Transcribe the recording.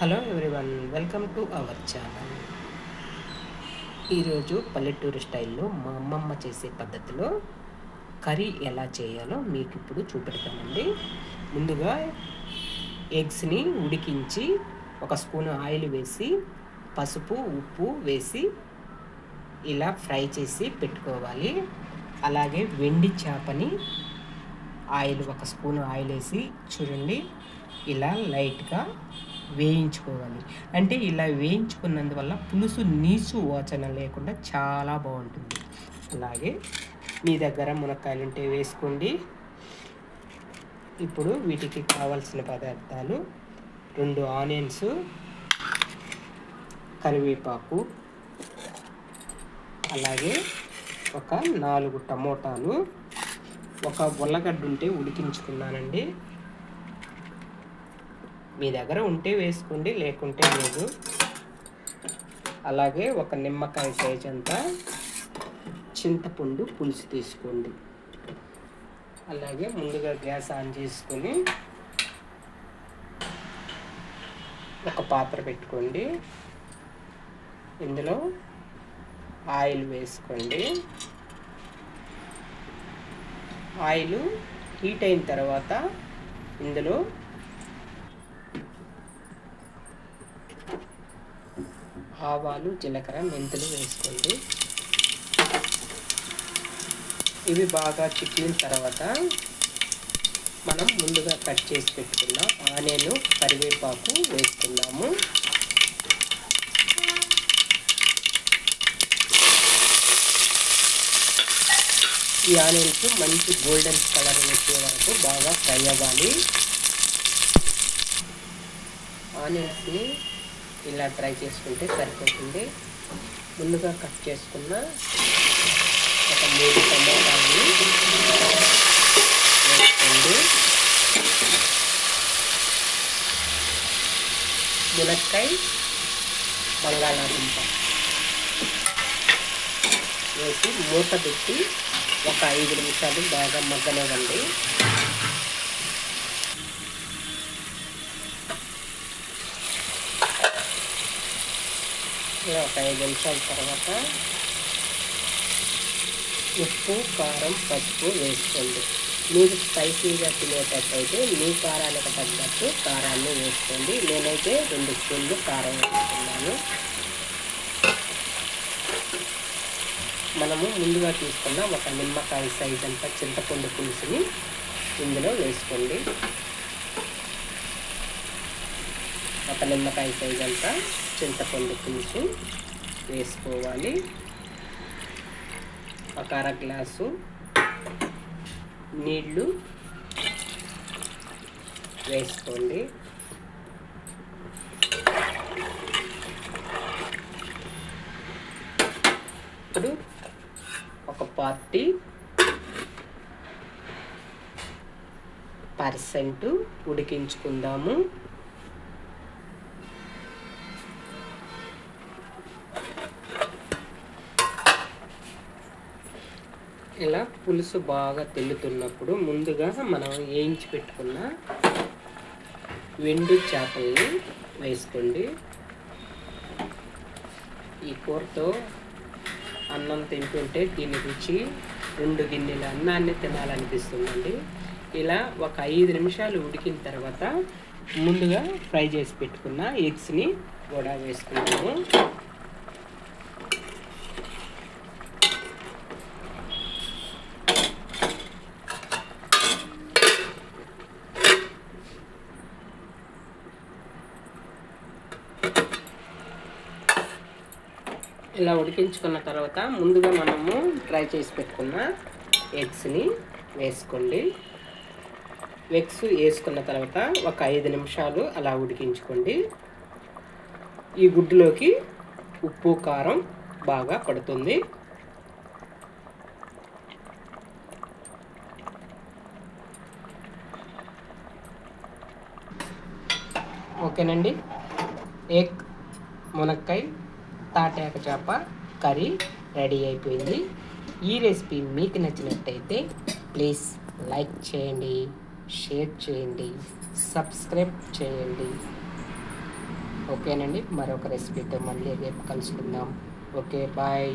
Hello everyone welcome to our channel. ఈరోజు పల్లెటూరు స్టైల్లో మా అమ్మమ్మ చేసే పద్ధతిలో కర్రీ ఎలా చేయాలో మీకు ఇప్పుడు చూపెడతానండి. ముందుగా ఎగ్స్ని ఉడికించి ఒక స్పూన్ ఆయిల్ వేసి పసుపు ఉప్పు వేసి ఇలా ఫ్రై చేసి పెట్టుకోవాలి. అలాగే వెండి చేపని ఆయిల్ ఒక స్పూన్ ఆయిల్ వేసి చూడండి ఇలా లైట్గా వేయించుకోవాలి. అంటే ఇలా వేయించుకున్నందువల్ల పులుసు నీసు వాచన లేకుండా చాలా బాగుంటుంది. అలాగే మీ దగ్గర మునక్కాయలు ఉంటే వేసుకోండి. ఇప్పుడు వీటికి కావాల్సిన పదార్థాలు రెండు ఆనియన్స్ కరివేపాకు అలాగే ఒక నాలుగు టమోటాలు. ఒక ఉల్లగడ్డ ఉంటే ఉడికించుకున్నానండి. మీ దగ్గర ఉంటే వేసుకోండి లేకుంటే లేదు. అలాగే ఒక నిమ్మకాయ సైజ్ అంతా చింతపండు పులుసు తీసుకోండి. అలాగే ముందుగా గ్యాస్ ఆన్ చేసుకొని ఒక పాత్ర పెట్టుకోండి. ఇందులో ఆయిల్ వేసుకోండి. ఆయిల్ హీట్ అయిన తర్వాత ఇందులో ఆవాలు జీలకర్ర మెంతులు వేసుకోండి. ఇవి బాగా చిక్కిన తర్వాత మనం ముందుగా కట్ చేసి పెట్టుకున్న ఆనియన్ కరివేపాకు వేసుకున్నాము ఈ ఆనియన్స్ మంచి గోల్డెన్ కలర్ వచ్చే వరకు బాగా ఫ్రై అవ్వాలి. ఆనియన్స్ని ఇలా ట్రై చేసుకుంటే సరిపోతుంది. ముందుగా కట్ చేసుకున్న ఒక మూడు టమాటాలని వేసుకోండి. మునక్కాయ బంగాళాదుంప వేసి మూత పెట్టి ఒక ఐదు నిమిషాలు బాగా మగ్గనివ్వండి. ఇలా ఒక ఐదు నిమిషాల తర్వాత ఉప్పు కారం పసుపు వేసుకోండి. మీరు స్పైసీగా తినేటట్టయితే మీ కారానికి తగ్గట్టు కారాన్ని వేసుకోండి. నేనైతే రెండు స్పూన్లు కారం వేసుకున్నాను. మనము ముందుగా తీసుకున్న ఒక నిమ్మకాయ సైజ్ అంతా చింతపండు పులుసుని ఇందులో వేసుకోండి. ఒక నిమ్మకాయ సైజ్ అంతా చింతపండు పులుసు వేసుకోవాలి. ఒక అర గ్లాసు నీళ్ళు వేసుకోండి. ఇప్పుడు ఒక పార్టీ పర్సెంట్ ఉడికించుకుందాము. ఇలా పులుసు బాగా తెల్లుతున్నప్పుడు ముందుగా మనం వేయించి పెట్టుకున్న వెండు చేపల్ని వేసుకోండి. ఈ కూరతో అన్నం తింటుంటే దీని రుచి రెండు గిన్నెల అన్నాన్ని తినాలనిపిస్తుందండి. ఇలా ఒక ఐదు నిమిషాలు ఉడికిన తర్వాత ముందుగా ఫ్రై చేసి పెట్టుకున్న ఎగ్స్ని కూడా వేసుకుంటాము ఇలా ఉడికించుకున్న తర్వాత ముందుగా మనము ఫ్రై చేసి పెట్టుకున్న ఎగ్స్ని వేసుకోండి. ఎగ్స్ వేసుకున్న తర్వాత ఒక ఐదు నిమిషాలు అలా ఉడికించుకోండి. ఈ గుడ్డులోకి ఉప్పు కారం బాగా పడుతుంది. ఓకేనండి? ఎగ్ మునక్కాయ తాటాక చేప కర్రీ రెడీ అయిపోయింది. ఈ రెసిపీ మీకు నచ్చినట్టయితే ప్లీజ్ లైక్ చేయండి షేర్ చేయండి సబ్స్క్రైబ్ చేయండి. ఓకేనండి మరొక రెసిపీతో మళ్ళీ రేపు కలుసుకుందాం. Okay bye.